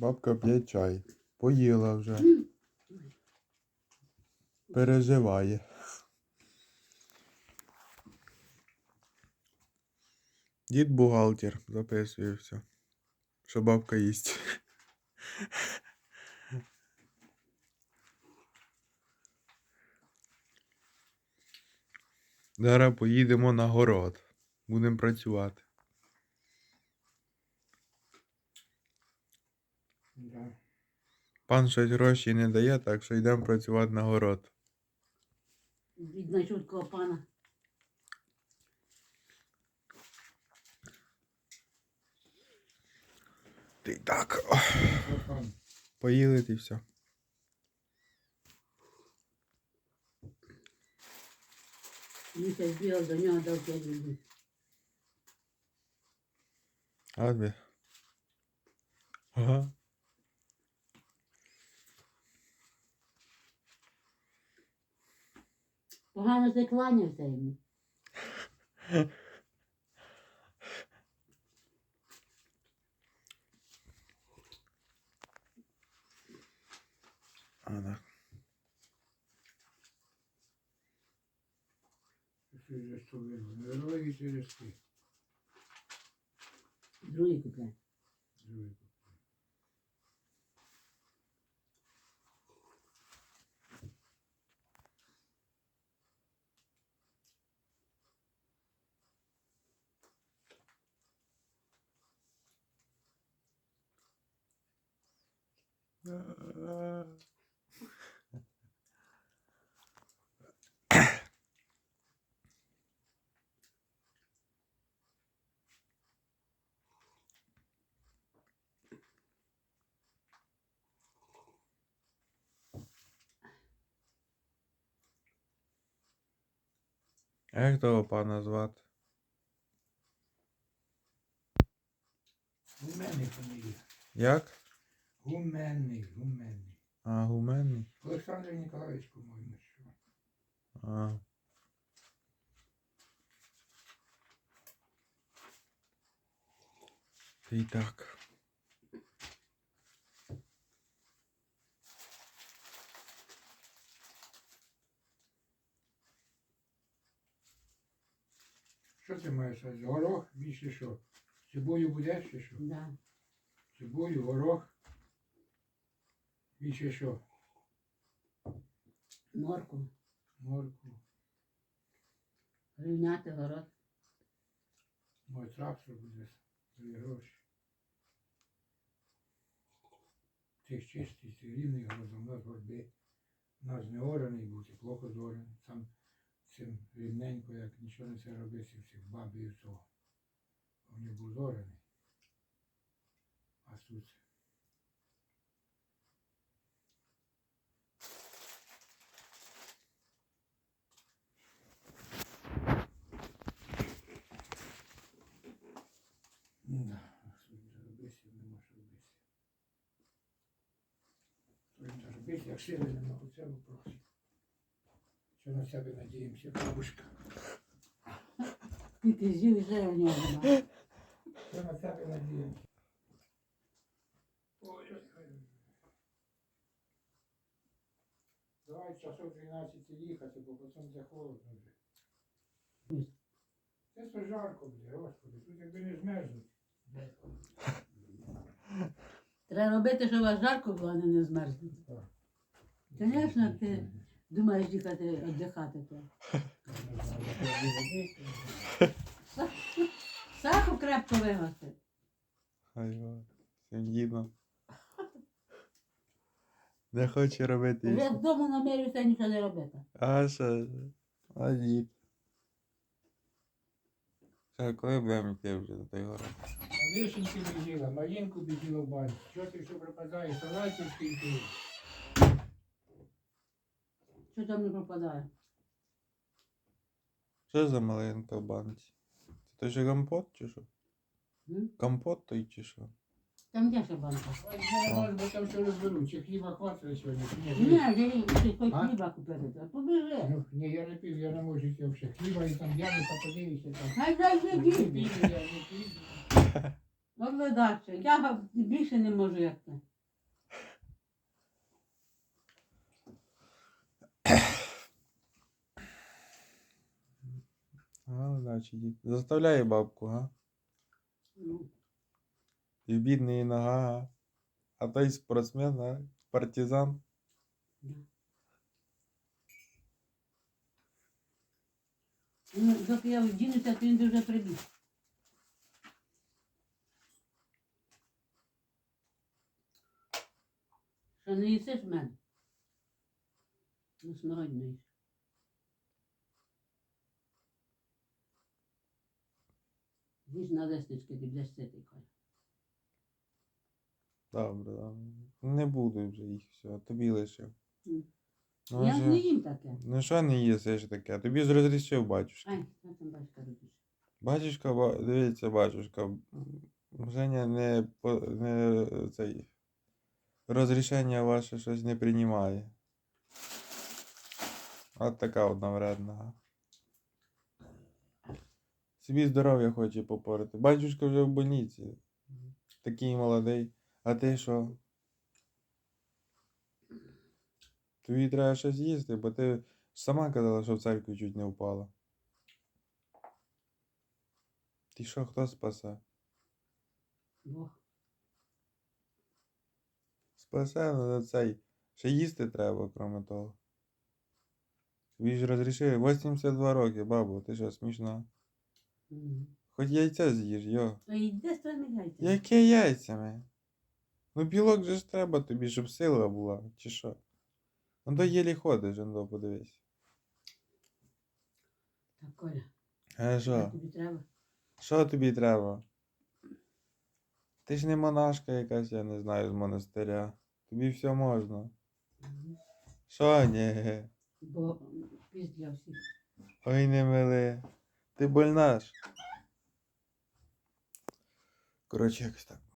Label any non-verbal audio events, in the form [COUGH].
Бабка п'є чай. Поїла вже. Переживає. Дід бухгалтер записує все. Що бабка їсть. Зараз поїдемо на город. Будемо працювати. Да. Пан щось гроші не дає, так що йдемо працювати на город. Від чуткого пана. Ти так. Там? Поїли і все. Місяць бігав до нього дав 5 людей. А тобі? Ага. Погано ти кланявся йому. А, так. Що вино? Герої через ти. Другий купляй. Другий. А як того пана звати? Гуменний фамілія. Як? Гуменний, гуменний. А, гуменний? Олександр Ніколаївич, по-моєму, що. А. Ти так. Що ти маєш? Горох більше що? Цибулю будеш чи що? Да. Цибулю, горох. Більше що? Морку. Морку. Рівняти город. Мой трактор буде за гроші. Ти ж чистий, ти рівний городом, у нас горби. У нас не ораний бути, плохо зораний. Там цим рівненько, як нічого не це робиться, всіх бабі і того. Він був зораний. А тут Да, а що він робиться, нема що робити. Робити, як сили нема, оце вопрос. Що на себе надіємося, бабушка? І вже в нього нема. Що на себе надіємося? Давай часов 12 їхати, бо потім це холодно вже. Це все жарко, бля, господи, тут якби не змерзнуть. [LAUGHS] Треба робити, щоб вас жарко було, а не не змерзнути. Так. Звісно, ти думаєш їхати віддихати. То. Саху крепко вигасти. Хай його. Цим. Не хоче робити. Вже вдома намірюся нічого не робити. А що? А дід. Що, коли будемо йти вже до той гори? А вишеньки біжила, малинку біжила в баню. Що ти все пропадає? Салатів скільки? Що там не пропадає? Що за малинка в банці? Це той же компот чи що? М? Компот той чи що? Там де ще банка? Я може там все разберу. Чи хліба хватило сьогодні? чи Ні, Ні, Ні, ти хоч А? хліба купити, а побежи. Ну, ні, я не пив, я не можу йти взагалі. Хліба и там ну, я не попадився там. Хай не Хліба я не пив. Я більше не можу як ти. А, значить, дід. Бабку, га? Ну, І бідний нога, га? А той спортсмен, а? Партизан. Ну, доки я вдінуся, то він вже прибіг. Що не їсиш мене? Ну, смородиної. Їж на лестнички, ти будеш ситий, Коля. Добре, добре. Не буду вже їх все, тобі лишив. Ну, Я ж не їм таке. Ну що не їсиш таке? Тобі ж розрішив батюшка. Ай, що там батька робиш? Батюшка, ба- дивіться, батюшка, Женя не, по- не цей розрішення ваше щось не приймає. От така одна вредна. Собі здоров'я хоче попорити. Батюшка вже в больниці. Такий молодий. А ти що? Тобі треба щось їсти, бо ти сама казала, що в церкві чуть не впала. Ти що, хто спасе? Бог. Спасе, ну цей. Ще їсти треба, крім того. Тобі ж розрішили 82 роки, бабу, ти що, смішна? Хоч яйця з'їж, йо. А йде з твоїми яйцями. Яке яйцями? Ну білок же ж треба тобі, щоб сила була, чи що? Ну то єлі ходиш, ну подивись. Так, Коля, А що що? тобі треба? Що тобі треба? Ти ж не монашка якась, я не знаю, з монастиря. Тобі все можна. Що ні? Бо м, для всіх. Ой, не мили. Ти больна ж. Коротше, якось так.